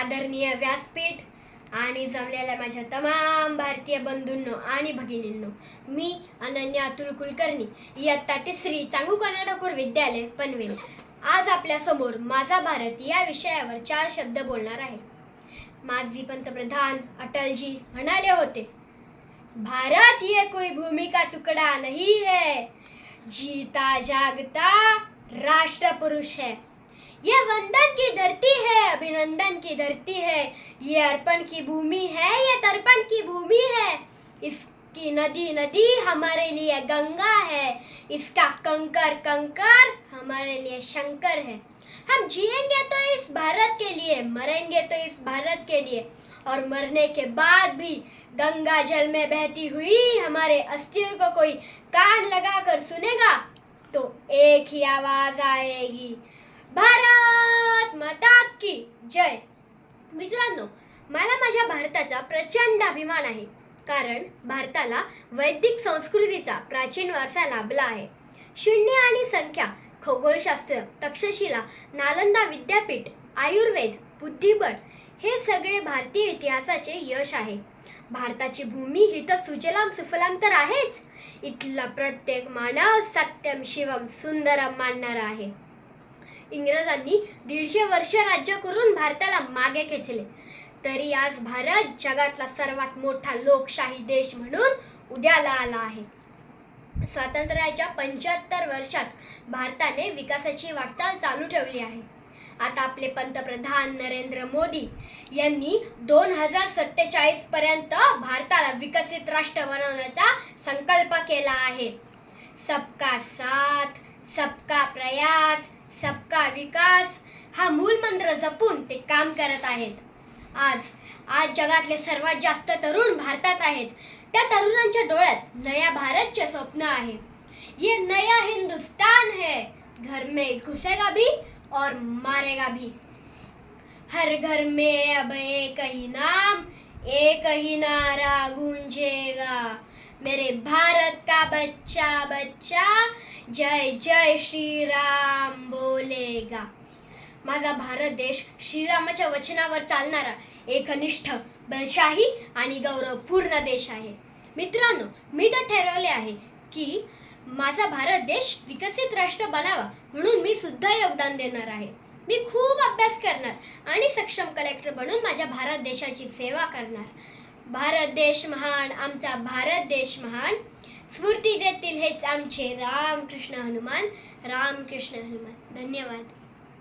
आदरणीय व्यासपीठ आणि जमलेल्या माझ्या तमाम भारतीय बंधूंनो आणि भगिनींनो मी अनन्या अतुल कुलकर्णी इयत्ता तिसरी चांगू कर्नाटकपूर विद्यालय पनवेल. आज आपल्यासमोर माझा भारत या विषयावर चार शब्द बोलणार आहे. माजी पंतप्रधान अटलजी म्हणाले होते भारत ये कोई भूमि का टुकड़ा नहीं है जीता जागता राष्ट्र पुरुष है. ये वंदन की धरती है, अभिनंदन की धरती है। ये अर्पण की भूमि है, ये तर्पण की भूमि है। इसकी नदी नदी हमारे लिए गंगा है। इसका कंकर कंकर हमारे लिए शंकर है। हम जिएँगे तो इस भारत के लिए, मरेंगे तो इस भारत के लिए। और मरने के बाद भी गंगा जल में बहती हुई हमारे अस्थियों को कोई कान लगाकर सुनेगा तो एक ही आवाज़ आएगी। भारत माता की जय. मित्रांनो मला माझ्या भारताचा प्रचंड अभिमान आहे कारण भारताला वैदिक संस्कृतीचा प्राचीन वारसा लाभला आहे. शून्य आणि संख्या खगोलशास्त्र तक्षशिला नालंदा विद्यापीठ आयुर्वेद बुद्धिबळ हे सगळे भारतीय इतिहासाचे यश आहे. भारताची भूमी ही तर सुजलाम सुफलाम तर आहेच. इथला प्रत्येक मानव सत्यम शिवम सुंदरम मानणारा आहे. इंग्रजांनी दीडशे वर्ष राज्य करून भारताला मागे खेचले. तरी आज भारत जगातला सर्वात मोठा लोकशाही देश म्हणून उद्याला आला आहे. स्वातंत्र्याच्या पंच्याहत्तर वर्षात भारताने विकासाची वाटचाल चालू ठेवली आहे. आता आपले पंतप्रधान नरेंद्र मोदी यांनी दोन हजार सत्तेचाळीस पर्यंत भारताला विकसित राष्ट्र बनवण्याचा संकल्प केला आहे. सबका साथ सबका प्रयास का विकास? हा मूल मंत्र जपून ते काम करत आहेत. आज आज जगातले सर्वात जास्त तरुण भारतात आहेत. त्या तरुणांच्या डोळ्यात नया भारतचे स्वप्न आहे. ये नया हिंदुस्तान है. घर में घुसेगा भी और मारेगा भी. हर घर में अब एक ही नाम एक ही नारा गूंजेगा. मेरे भारत का बच्चा बच्चा जय जय श्रीराम बोलेगा माझा भारत देश श्रीरामाच्या वचनावर चालणारा एकनिष्ठ बलशाही आणि गौरवपूर्ण देश आहे. मित्रांनो मी तर ठरवले आहे की माझा भारत देश विकसित राष्ट्र बनावा म्हणून मी सुद्धा योगदान देणार आहे. मी खूप अभ्यास करणार आणि सक्षम कलेक्टर बनून माझ्या भारत देशाची सेवा करणार. भारत देश महान आमचा भारत देश महान. स्फूर्ती दे देतील हेच आमचे रामकृष्ण हनुमान रामकृष्ण हनुमान धन्यवाद